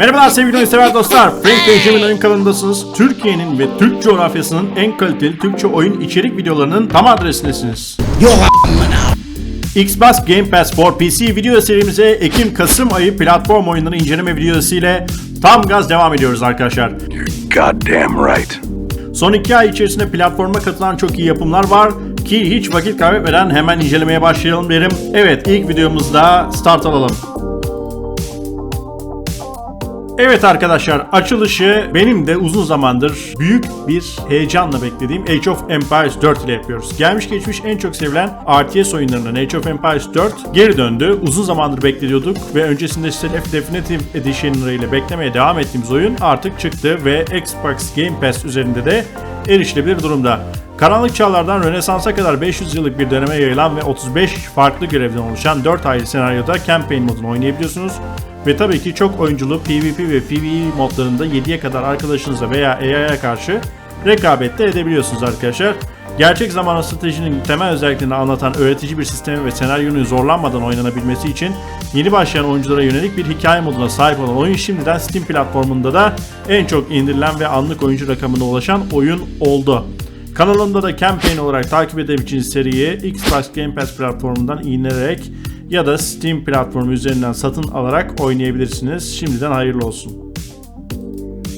Merhabalar sevgili oyun sever dostlar. Frank Benjamin oyun kanalındasınız. Türkiye'nin ve Türk coğrafyasının en kaliteli Türkçe oyun içerik videolarının tam adresindesiniz. Xbox Game Pass for PC video serimize Ekim-Kasım ayı platform oyunları inceleme videosu ile tam gaz devam ediyoruz arkadaşlar. Goddamn right. Son iki ay içerisinde platforma katılan çok iyi yapımlar var ki hiç vakit kaybetmeden hemen incelemeye başlayalım derim. Evet ilk videomuzda start alalım. Evet arkadaşlar açılışı benim de uzun zamandır büyük bir heyecanla beklediğim Age of Empires 4 ile yapıyoruz. Gelmiş geçmiş en çok sevilen RTS oyunlarından Age of Empires 4 geri döndü. Uzun zamandır bekliyorduk ve öncesinde Self Definitive Edition ile beklemeye devam ettiğimiz oyun artık çıktı ve Xbox Game Pass üzerinde de erişilebilir durumda. Karanlık çağlardan Rönesans'a kadar 500 yıllık bir döneme yayılan ve 35 farklı görevden oluşan 4 ayrı senaryoda campaign modunu oynayabiliyorsunuz. Ve tabii ki çok oyunculu PvP ve PvE modlarında 7'ye kadar arkadaşınıza veya AI'ya karşı rekabette edebiliyorsunuz arkadaşlar. Gerçek zamanlı stratejinin temel özelliklerini anlatan öğretici bir sistemi ve senaryonun zorlanmadan oynanabilmesi için yeni başlayan oyunculara yönelik bir hikaye moduna sahip olan oyun şimdiden Steam platformunda da en çok indirilen ve anlık oyuncu rakamına ulaşan oyun oldu. Kanalımda da campaign olarak takip edebileceğiniz seriyi Xbox Game Pass platformundan iğnerek ya da Steam platformu üzerinden satın alarak oynayabilirsiniz. Şimdiden hayırlı olsun.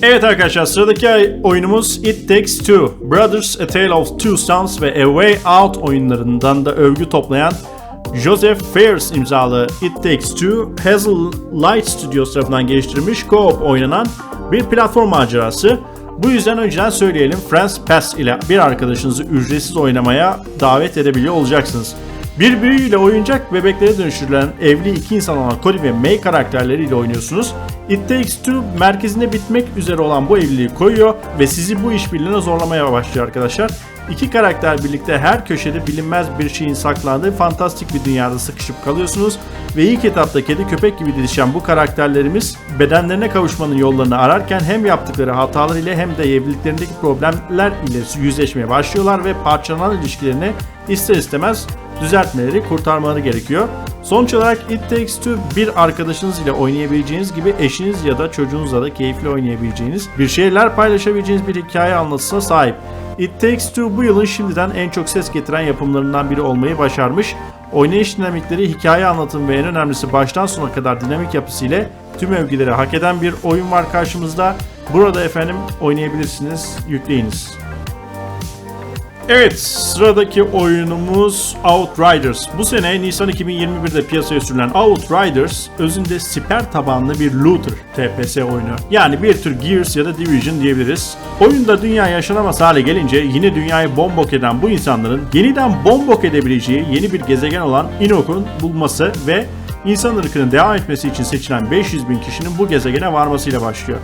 Evet arkadaşlar sıradaki oyunumuz It Takes Two. Brothers A Tale of Two Sons ve A Way Out oyunlarından da övgü toplayan Joseph Fares imzalı It Takes Two, Hazel Light Studios tarafından geliştirilmiş co-op oynanan bir platform macerası. Bu yüzden önceden söyleyelim Friends Pass ile bir arkadaşınızı ücretsiz oynamaya davet edebiliyor olacaksınız. Birbiriyle oyuncak bebeklere dönüştürülen evli iki insan olan Cody ve May karakterleriyle oynuyorsunuz. It Takes Two merkezinde bitmek üzere olan bu evliliği koyuyor ve sizi bu işbirliğine zorlamaya başlıyor arkadaşlar. İki karakter birlikte her köşede bilinmez bir şeyin saklandığı fantastik bir dünyada sıkışıp kalıyorsunuz ve ilk etapta kedi köpek gibi didişen bu karakterlerimiz bedenlerine kavuşmanın yollarını ararken hem yaptıkları hatalar ile hem de evliliklerindeki problemler ile yüzleşmeye başlıyorlar ve parçalanan ilişkilerini ister istemez düzeltmeleri, kurtarmaları gerekiyor. Sonuç olarak It Takes Two bir arkadaşınız ile oynayabileceğiniz gibi eşiniz ya da çocuğunuzla da keyifli oynayabileceğiniz, bir şeyler paylaşabileceğiniz bir hikaye anlatısına sahip. It Takes Two bu yılın şimdiden en çok ses getiren yapımlarından biri olmayı başarmış. Oynayış dinamikleri, hikaye anlatımı ve en önemlisi baştan sona kadar dinamik yapısı ile tüm övgüleri hak eden bir oyun var karşımızda. Burada efendim oynayabilirsiniz, yükleyiniz. Evet, sıradaki oyunumuz Outriders. Bu sene Nisan 2021'de piyasaya sürülen Outriders, özünde siper tabanlı bir looter TPS oyunu. Yani bir tür Gears ya da Division diyebiliriz. Oyunda dünya yaşanamaz hale gelince yine dünyayı bombok eden bu insanların yeniden bombok edebileceği yeni bir gezegen olan Inok'un bulması ve insan ırkının devam etmesi için seçilen 500 bin kişinin bu gezegene varmasıyla başlıyor.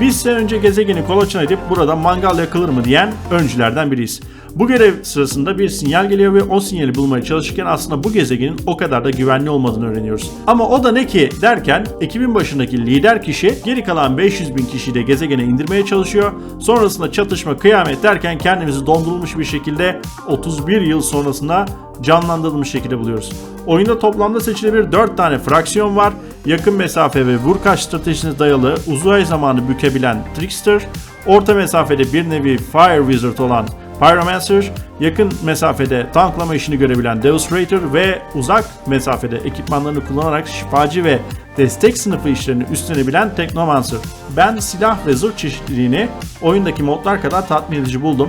Biz ise önce gezegeni kolaçan edip burada mangal yakılır mı diyen öncülerden biriyiz. Bu görev sırasında bir sinyal geliyor ve o sinyali bulmaya çalışırken aslında bu gezegenin o kadar da güvenli olmadığını öğreniyoruz. Ama o da ne ki derken ekibin başındaki lider kişi geri kalan 500 bin kişiyi de gezegene indirmeye çalışıyor. Sonrasında çatışma kıyamet derken kendimizi dondurulmuş bir şekilde 31 yıl sonrasında canlandırılmış şekilde buluyoruz. Oyunda toplamda seçilebilir 4 tane fraksiyon var. Yakın mesafe ve vur kaç stratejisine dayalı uzay zamanı bükebilen Trickster, orta mesafede bir nevi Fire Wizard olan Pyromancer, yakın mesafede tanklama işini görebilen Devastator ve uzak mesafede ekipmanlarını kullanarak şifacı ve destek sınıfı işlerini üstlenebilen Technomancer. Ben silah ve zırh çeşitliliğini oyundaki modlar kadar tatmin edici buldum.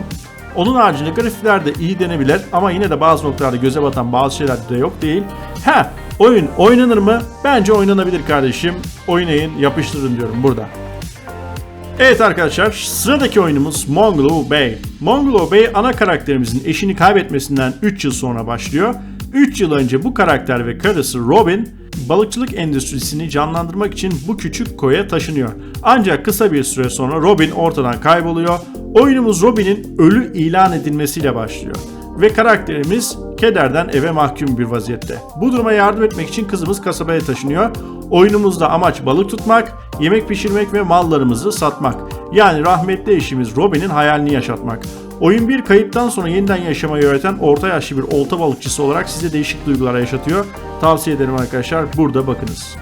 Onun haricinde grafikler de iyi denebilir ama yine de bazı noktalarda göze batan bazı şeyler de yok değil. Ha, oyun oynanır mı? Bence oynanabilir kardeşim. Oynayın, yapıştırın diyorum burada. Evet arkadaşlar sıradaki oyunumuz Mongolo Bay. Mongolo Bay ana karakterimizin eşini kaybetmesinden 3 yıl sonra başlıyor. 3 yıl önce bu karakter ve karısı Robin balıkçılık endüstrisini canlandırmak için bu küçük koya taşınıyor. Ancak kısa bir süre sonra Robin ortadan kayboluyor. Oyunumuz Robin'in ölü ilan edilmesiyle başlıyor ve karakterimiz kederden eve mahkum bir vaziyette. Bu duruma yardım etmek için kızımız kasabaya taşınıyor. Oyunumuzda amaç balık tutmak, yemek pişirmek ve mallarımızı satmak. Yani rahmetli eşimiz Robin'in hayalini yaşatmak. Oyun bir kayıptan sonra yeniden yaşamayı öğreten orta yaşlı bir olta balıkçısı olarak size değişik duygular yaşatıyor. Tavsiye ederim arkadaşlar burada bakınız.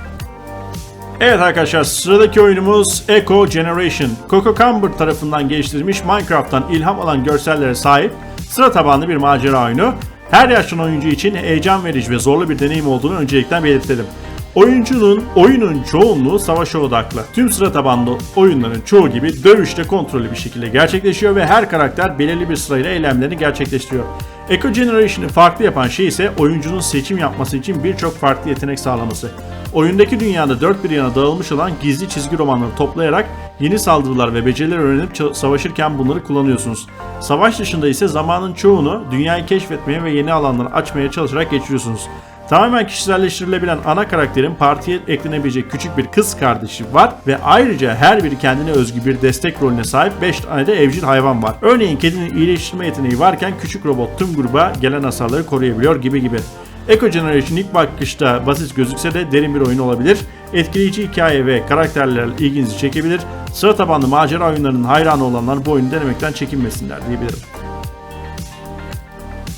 Evet arkadaşlar sıradaki oyunumuz Echo Generation. Coco Camber tarafından geliştirilmiş Minecraft'tan ilham alan görsellere sahip sıra tabanlı bir macera oyunu. Her yaştan oyuncu için heyecan verici ve zorlu bir deneyim olduğunu öncelikle belirtelim. Oyuncunun oyunun çoğunluğu savaşa odaklı. Tüm sıra tabanlı oyunların çoğu gibi dövüşte kontrollü bir şekilde gerçekleşiyor ve her karakter belirli bir sırayla eylemlerini gerçekleştiriyor. Echo Generation'ı farklı yapan şey ise oyuncunun seçim yapması için birçok farklı yetenek sağlaması. Oyundaki dünyada dört bir yana dağılmış olan gizli çizgi romanları toplayarak yeni saldırılar ve beceriler öğrenip savaşırken bunları kullanıyorsunuz. Savaş dışında ise zamanın çoğunu dünyayı keşfetmeye ve yeni alanları açmaya çalışarak geçiriyorsunuz. Tamamen kişiselleştirilebilen ana karakterin partiye eklenebilecek küçük bir kız kardeşi var ve ayrıca her biri kendine özgü bir destek rolüne sahip 5 tane de evcil hayvan var. Örneğin kedinin iyileştirme yeteneği varken küçük robot tüm gruba gelen hasarları koruyabiliyor gibi gibi. Echo Generation ilk bakışta basit gözükse de derin bir oyun olabilir. Etkileyici hikaye ve karakterler ilginizi çekebilir. Sıra tabanlı macera oyunlarının hayranı olanlar bu oyunu denemekten çekinmesinler diyebilirim.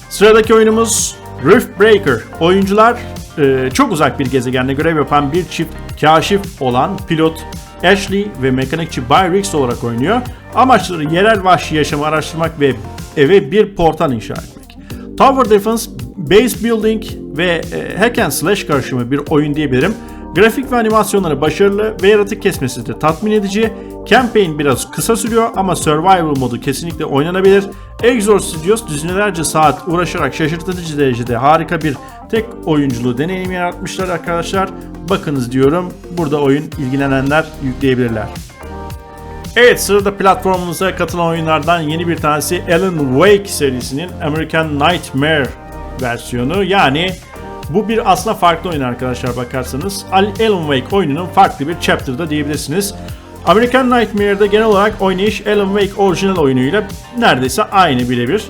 Sıradaki oyunumuz Rift Breaker. Oyuncular e, çok uzak bir gezegende görev yapan bir çift kaşif olan pilot Ashley ve mekanikçi Byrix olarak oynuyor. Amaçları yerel vahşi yaşamı araştırmak ve eve bir portal inşa etmek. Tower Defense, Base Building ve e, Hack and Slash karışımı bir oyun diyebilirim. Grafik ve animasyonları başarılı ve yaratık kesmesi de tatmin edici. Campaign biraz kısa sürüyor ama Survival modu kesinlikle oynanabilir. Exor Studios düzinelerce saat uğraşarak şaşırtıcı derecede harika bir tek oyunculuğu deneyimi yaratmışlar arkadaşlar. Bakınız diyorum. Burada oyun ilgilenenler yükleyebilirler. Evet sırada platformumuza katılan oyunlardan yeni bir tanesi Alan Wake serisinin American Nightmare versiyonu. Yani bu bir aslında farklı oyun arkadaşlar bakarsanız. Al- Alan Wake oyununun farklı bir chapter'da diyebilirsiniz. American Nightmare'da genel olarak oynayış Alan Wake orijinal oyunuyla neredeyse aynı birebir.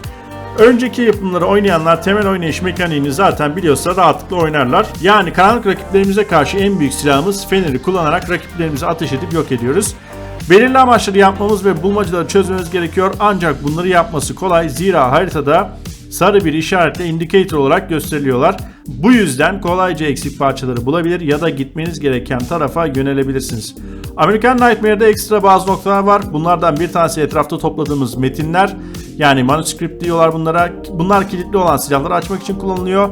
Önceki yapımları oynayanlar temel oynayış mekaniğini zaten biliyorsa rahatlıkla oynarlar. Yani karanlık rakiplerimize karşı en büyük silahımız feneri kullanarak rakiplerimizi ateş edip yok ediyoruz. Belirli amaçları yapmamız ve bulmacaları çözmemiz gerekiyor ancak bunları yapması kolay zira haritada sarı bir işaretle indicator olarak gösteriliyorlar. Bu yüzden kolayca eksik parçaları bulabilir ya da gitmeniz gereken tarafa yönelebilirsiniz. American Nightmare'da ekstra bazı noktalar var. Bunlardan bir tanesi etrafta topladığımız metinler. Yani manuscript diyorlar bunlara. Bunlar kilitli olan silahları açmak için kullanılıyor.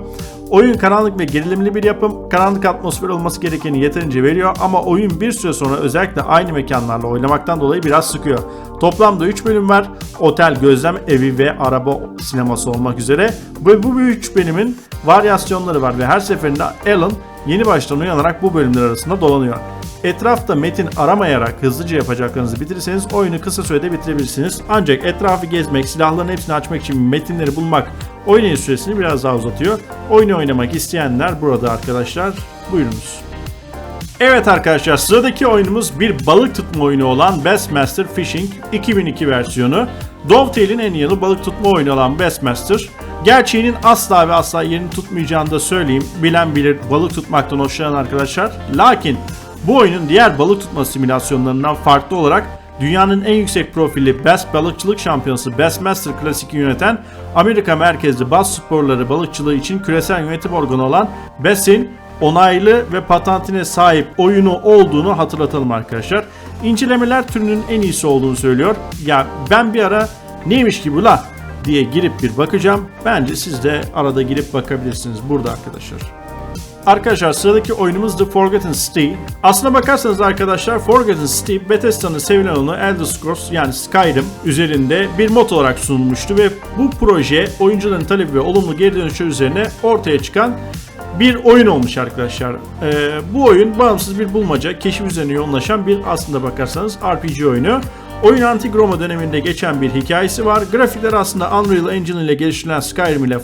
Oyun karanlık ve gerilimli bir yapım. Karanlık atmosfer olması gerekeni yeterince veriyor ama oyun bir süre sonra özellikle aynı mekanlarla oynamaktan dolayı biraz sıkıyor. Toplamda 3 bölüm var. Otel, gözlem evi ve araba sineması olmak üzere. Ve bu 3 bölümün varyasyonları var ve her seferinde Alan yeni baştan uyanarak bu bölümler arasında dolanıyor. Etrafta metin aramayarak hızlıca yapacaklarınızı bitirirseniz oyunu kısa sürede bitirebilirsiniz. Ancak etrafı gezmek, silahların hepsini açmak için metinleri bulmak oynayış süresini biraz daha uzatıyor. Oyunu oynamak isteyenler burada arkadaşlar. Buyurunuz. Evet arkadaşlar sıradaki oyunumuz bir balık tutma oyunu olan Bassmaster Fishing 2002 versiyonu. Dovetail'in en yeni balık tutma oyunu olan Bassmaster. Gerçeğinin asla ve asla yerini tutmayacağını da söyleyeyim. Bilen bilir balık tutmaktan hoşlanan arkadaşlar. Lakin bu oyunun diğer balık tutma simülasyonlarından farklı olarak dünyanın en yüksek profilli Bass Balıkçılık Şampiyonası Bassmaster Classic'i yöneten Amerika merkezli bass sporları balıkçılığı için küresel yönetim organı olan Bass'in onaylı ve patentine sahip oyunu olduğunu hatırlatalım arkadaşlar. İncelemeler türünün en iyisi olduğunu söylüyor. Ya ben bir ara neymiş ki bu la diye girip bir bakacağım. Bence siz de arada girip bakabilirsiniz burada arkadaşlar. Arkadaşlar sıradaki oyunumuz The Forgotten City. Aslına bakarsanız arkadaşlar Forgotten City Bethesda'nın sevilen oyunu Elder Scrolls yani Skyrim üzerinde bir mod olarak sunulmuştu ve bu proje oyuncuların talebi ve olumlu geri dönüşler üzerine ortaya çıkan bir oyun olmuş arkadaşlar. Ee, bu oyun bağımsız bir bulmaca, keşif üzerine yoğunlaşan bir aslında bakarsanız RPG oyunu. Oyun Antik Roma döneminde geçen bir hikayesi var. Grafikler aslında Unreal Engine ile geliştirilen Skyrim ile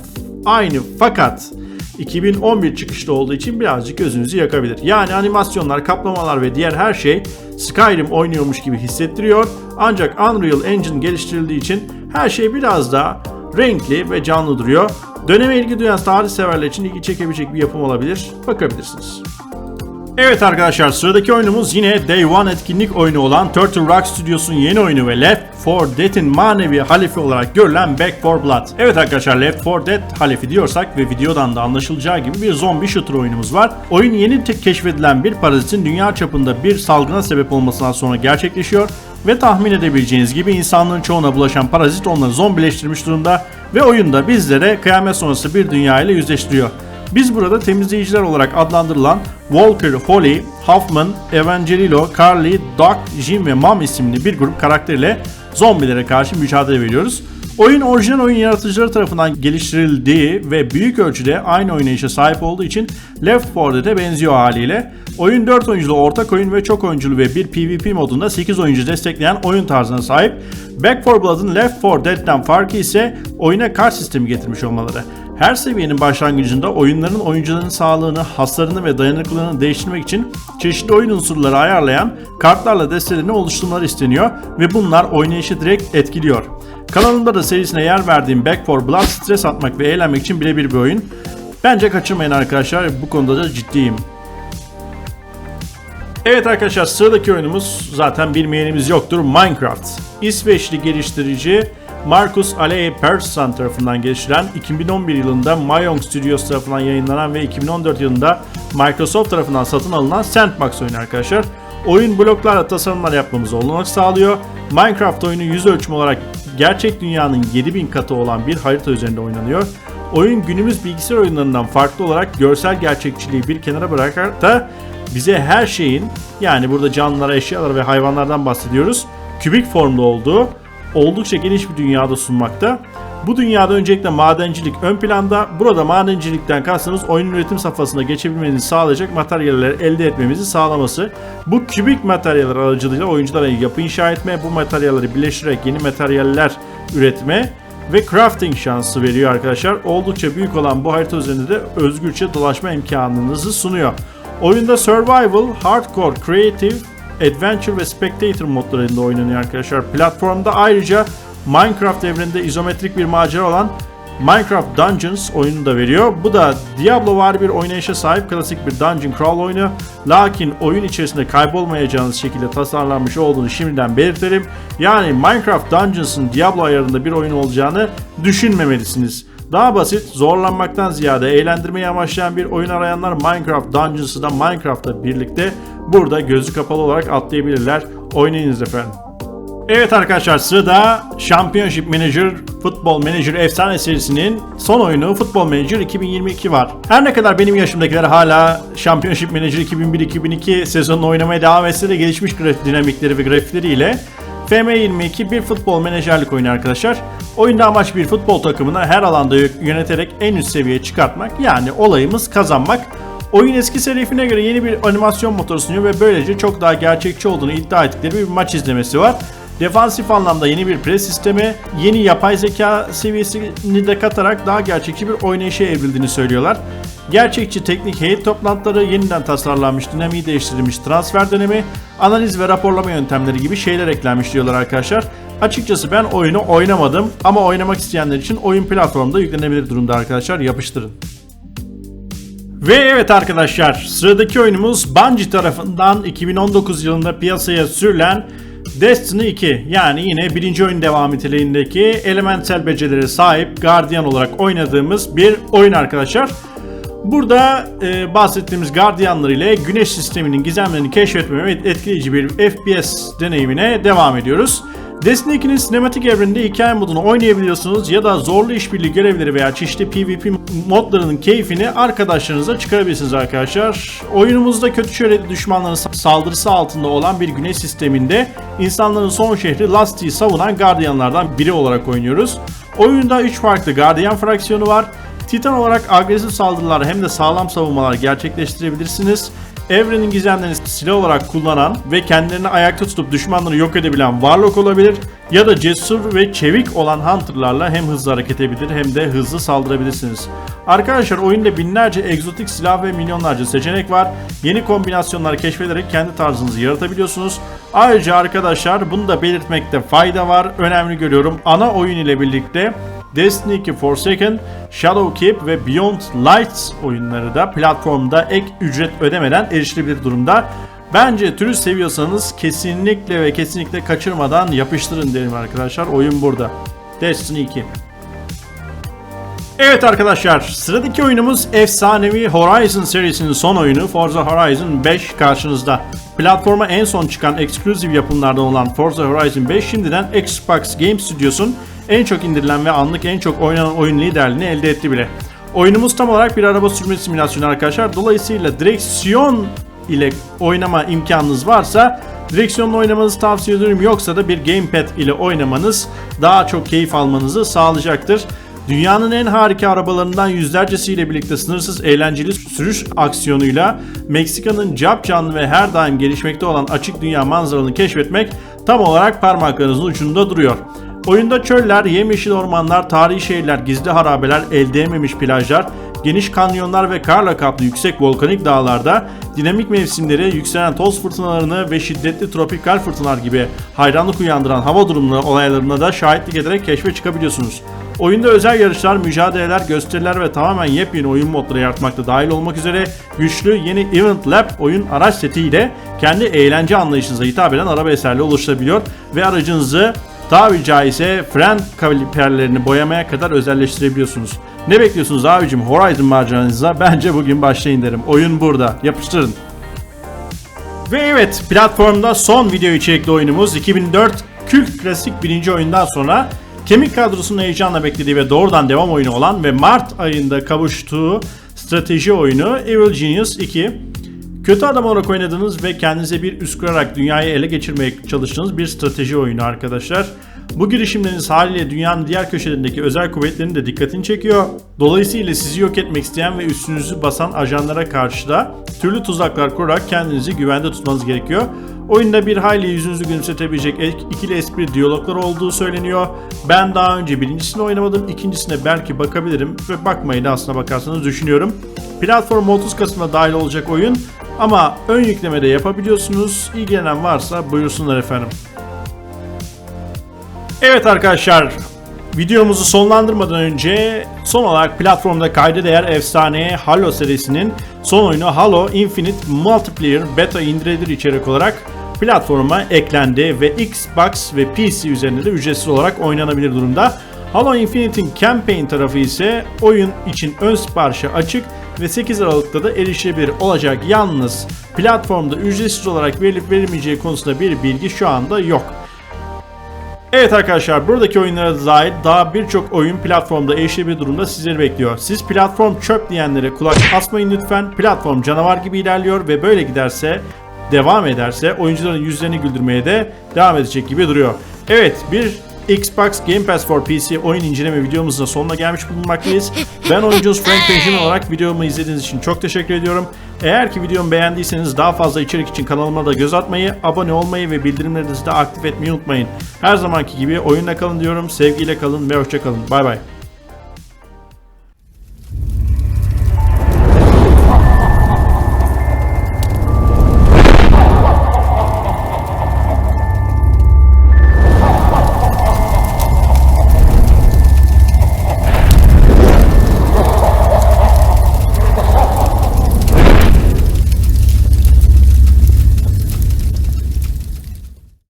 aynı fakat 2011 çıkışlı olduğu için birazcık gözünüzü yakabilir. Yani animasyonlar, kaplamalar ve diğer her şey Skyrim oynuyormuş gibi hissettiriyor. Ancak Unreal Engine geliştirildiği için her şey biraz daha renkli ve canlı duruyor. Döneme ilgi duyan tarih severler için ilgi çekebilecek bir yapım olabilir. Bakabilirsiniz. Evet arkadaşlar sıradaki oyunumuz yine Day One etkinlik oyunu olan Turtle Rock Studios'un yeni oyunu ve Left 4 Dead'in manevi halifi olarak görülen Back 4 Blood. Evet arkadaşlar Left 4 Dead halifi diyorsak ve videodan da anlaşılacağı gibi bir zombi shooter oyunumuz var. Oyun yeni keşfedilen bir parazitin dünya çapında bir salgına sebep olmasından sonra gerçekleşiyor ve tahmin edebileceğiniz gibi insanlığın çoğuna bulaşan parazit onları zombileştirmiş durumda ve oyunda bizlere kıyamet sonrası bir dünya ile yüzleştiriyor. Biz burada temizleyiciler olarak adlandırılan Walker, Holly, Huffman, Evangelilo, Carly, Doc, Jim ve Mom isimli bir grup karakteriyle zombilere karşı mücadele veriyoruz. Oyun orijinal oyun yaratıcıları tarafından geliştirildiği ve büyük ölçüde aynı oynayışa sahip olduğu için Left 4 Dead'e benziyor haliyle. Oyun 4 oyunculu ortak oyun ve çok oyunculu ve bir PvP modunda 8 oyuncu destekleyen oyun tarzına sahip. Back 4 Blood'ın Left 4 Dead'den farkı ise oyuna kart sistemi getirmiş olmaları. Her seviyenin başlangıcında oyunların oyuncuların sağlığını, haslarını ve dayanıklılığını değiştirmek için çeşitli oyun unsurları ayarlayan kartlarla destelerini oluşturmaları isteniyor ve bunlar oynayışı direkt etkiliyor. Kanalımda da serisine yer verdiğim Back 4 Blood stres atmak ve eğlenmek için birebir bir oyun. Bence kaçırmayın arkadaşlar bu konuda da ciddiyim. Evet arkadaşlar sıradaki oyunumuz zaten bilmeyenimiz yoktur Minecraft. İsveçli geliştirici Marcus Alea Persson tarafından geliştirilen 2011 yılında Mayong Studios tarafından yayınlanan ve 2014 yılında Microsoft tarafından satın alınan Sandbox oyunu arkadaşlar. Oyun bloklarla tasarımlar yapmamızı olanak sağlıyor. Minecraft oyunu yüz ölçümü olarak gerçek dünyanın 7000 katı olan bir harita üzerinde oynanıyor. Oyun günümüz bilgisayar oyunlarından farklı olarak görsel gerçekçiliği bir kenara bırakarak da bize her şeyin yani burada canlılara, eşyalara ve hayvanlardan bahsediyoruz. Kübik formda olduğu oldukça geniş bir dünyada sunmakta. Bu dünyada öncelikle madencilik ön planda. Burada madencilikten kastımız oyunun üretim safhasına geçebilmenizi sağlayacak materyalleri elde etmemizi sağlaması. Bu kübik materyaller aracılığıyla oyunculara yapı inşa etme, bu materyalleri birleştirerek yeni materyaller üretme ve crafting şansı veriyor arkadaşlar. Oldukça büyük olan bu harita üzerinde de özgürce dolaşma imkanınızı sunuyor. Oyunda Survival, Hardcore, Creative, Adventure ve Spectator modlarında oynanıyor arkadaşlar. Platformda ayrıca Minecraft evreninde izometrik bir macera olan Minecraft Dungeons oyununu da veriyor. Bu da Diablo var bir oynayışa sahip klasik bir dungeon crawl oyunu. Lakin oyun içerisinde kaybolmayacağınız şekilde tasarlanmış olduğunu şimdiden belirtelim. Yani Minecraft Dungeons'ın Diablo ayarında bir oyun olacağını düşünmemelisiniz. Daha basit, zorlanmaktan ziyade eğlendirmeyi amaçlayan bir oyun arayanlar Minecraft Dungeons'ı da Minecraft'la birlikte burada gözü kapalı olarak atlayabilirler. Oynayınız efendim. Evet arkadaşlar sırada Championship Manager Football Manager efsane serisinin son oyunu Football Manager 2022 var. Her ne kadar benim yaşımdakiler hala Championship Manager 2001-2002 sezonunu oynamaya devam etse de gelişmiş grafik dinamikleri ve grafikleriyle FM22 bir futbol menajerlik oyunu arkadaşlar. Oyunda amaç bir futbol takımını her alanda yöneterek en üst seviyeye çıkartmak yani olayımız kazanmak. Oyun eski serifine göre yeni bir animasyon motoru sunuyor ve böylece çok daha gerçekçi olduğunu iddia ettikleri bir maç izlemesi var. Defansif anlamda yeni bir pres sistemi, yeni yapay zeka seviyesini de katarak daha gerçekçi bir oynayışa evrildiğini söylüyorlar. Gerçekçi teknik heyet toplantıları, yeniden tasarlanmış, dinamiği değiştirilmiş transfer dönemi, analiz ve raporlama yöntemleri gibi şeyler eklenmiş diyorlar arkadaşlar. Açıkçası ben oyunu oynamadım ama oynamak isteyenler için oyun platformunda yüklenebilir durumda arkadaşlar yapıştırın. Ve evet arkadaşlar sıradaki oyunumuz Bungie tarafından 2019 yılında piyasaya sürülen Destiny 2 yani yine birinci oyun devam niteliğindeki elementsel becerilere sahip Guardian olarak oynadığımız bir oyun arkadaşlar. Burada e, bahsettiğimiz gardiyanlar ile güneş sisteminin gizemlerini keşfetme ve etkileyici bir FPS deneyimine devam ediyoruz. Destiny 2'nin sinematik evreninde hikaye modunu oynayabiliyorsunuz ya da zorlu işbirliği görevleri veya çeşitli PvP modlarının keyfini arkadaşlarınıza çıkarabilirsiniz arkadaşlar. Oyunumuzda kötü şöhretli düşmanların saldırısı altında olan bir güneş sisteminde insanların son şehri Lasti'yi savunan gardiyanlardan biri olarak oynuyoruz. Oyunda 3 farklı gardiyan fraksiyonu var. Titan olarak agresif saldırılar hem de sağlam savunmalar gerçekleştirebilirsiniz. Evrenin gizemlerini silah olarak kullanan ve kendilerini ayakta tutup düşmanları yok edebilen varlık olabilir ya da cesur ve çevik olan hunterlarla hem hızlı hareket edebilir hem de hızlı saldırabilirsiniz. Arkadaşlar oyunda binlerce egzotik silah ve milyonlarca seçenek var. Yeni kombinasyonlar keşfederek kendi tarzınızı yaratabiliyorsunuz. Ayrıca arkadaşlar bunu da belirtmekte fayda var. Önemli görüyorum. Ana oyun ile birlikte Destiny 2 Forsaken, Shadow Keep ve Beyond Lights oyunları da platformda ek ücret ödemeden erişilebilir durumda. Bence türü seviyorsanız kesinlikle ve kesinlikle kaçırmadan yapıştırın derim arkadaşlar. Oyun burada. Destiny 2. Evet arkadaşlar sıradaki oyunumuz efsanevi Horizon serisinin son oyunu Forza Horizon 5 karşınızda. Platforma en son çıkan eksklusif yapımlardan olan Forza Horizon 5 şimdiden Xbox Game Studios'un en çok indirilen ve anlık en çok oynanan oyun liderliğini elde etti bile. Oyunumuz tam olarak bir araba sürme simülasyonu arkadaşlar. Dolayısıyla direksiyon ile oynama imkanınız varsa direksiyonla oynamanızı tavsiye ediyorum. Yoksa da bir gamepad ile oynamanız daha çok keyif almanızı sağlayacaktır. Dünyanın en harika arabalarından yüzlercesiyle birlikte sınırsız eğlenceli sürüş aksiyonuyla Meksika'nın cap canlı ve her daim gelişmekte olan açık dünya manzaralarını keşfetmek tam olarak parmaklarınızın ucunda duruyor. Oyunda çöller, yemyeşil ormanlar, tarihi şehirler, gizli harabeler, el değmemiş plajlar, geniş kanyonlar ve karla kaplı yüksek volkanik dağlarda dinamik mevsimleri, yükselen toz fırtınalarını ve şiddetli tropikal fırtınalar gibi hayranlık uyandıran hava durumları olaylarına da şahitlik ederek keşfe çıkabiliyorsunuz. Oyunda özel yarışlar, mücadeleler, gösteriler ve tamamen yepyeni oyun modları yaratmakta dahil olmak üzere güçlü yeni Event Lab oyun araç setiyle kendi eğlence anlayışınıza hitap eden araba eserleri oluşturabiliyor ve aracınızı tabiri caizse fren kaliperlerini boyamaya kadar özelleştirebiliyorsunuz. Ne bekliyorsunuz abicim Horizon maceranıza? Bence bugün başlayın derim. Oyun burada. Yapıştırın. Ve evet platformda son video içerikli oyunumuz 2004 kült klasik birinci oyundan sonra kemik kadrosunun heyecanla beklediği ve doğrudan devam oyunu olan ve Mart ayında kavuştuğu strateji oyunu Evil Genius 2. Kötü adam olarak oynadığınız ve kendinize bir üst kurarak dünyayı ele geçirmeye çalıştığınız bir strateji oyunu arkadaşlar. Bu girişimleriniz haliyle dünyanın diğer köşelerindeki özel kuvvetlerin de dikkatini çekiyor. Dolayısıyla sizi yok etmek isteyen ve üstünüzü basan ajanlara karşı da türlü tuzaklar kurarak kendinizi güvende tutmanız gerekiyor. Oyunda bir hayli yüzünüzü gülümsetebilecek ek- ikili espri diyaloglar olduğu söyleniyor. Ben daha önce birincisini oynamadım, ikincisine belki bakabilirim ve bakmayı da aslına bakarsanız düşünüyorum. Platform 30 Kasım'da dahil olacak oyun ama ön yüklemede yapabiliyorsunuz. İlgilenen varsa buyursunlar efendim. Evet arkadaşlar videomuzu sonlandırmadan önce son olarak platformda kayda değer efsane Halo serisinin son oyunu Halo Infinite Multiplayer Beta indirilir içerik olarak platforma eklendi ve Xbox ve PC üzerinde de ücretsiz olarak oynanabilir durumda. Halo Infinite'in campaign tarafı ise oyun için ön siparişe açık ve 8 Aralık'ta da erişilebilir olacak. Yalnız platformda ücretsiz olarak verilip verilmeyeceği konusunda bir bilgi şu anda yok. Evet arkadaşlar buradaki oyunlara dair daha birçok oyun platformda erişilebilir durumda sizleri bekliyor. Siz platform çöp diyenlere kulak asmayın lütfen. Platform canavar gibi ilerliyor ve böyle giderse devam ederse oyuncuların yüzlerini güldürmeye de devam edecek gibi duruyor. Evet bir Xbox Game Pass for PC oyun inceleme videomuzun sonuna gelmiş bulunmaktayız. Ben oyuncunuz Frank Benjamin olarak videomu izlediğiniz için çok teşekkür ediyorum. Eğer ki videomu beğendiyseniz daha fazla içerik için kanalıma da göz atmayı, abone olmayı ve bildirimlerinizi de aktif etmeyi unutmayın. Her zamanki gibi oyunla kalın diyorum, sevgiyle kalın ve hoşça kalın. Bay bay.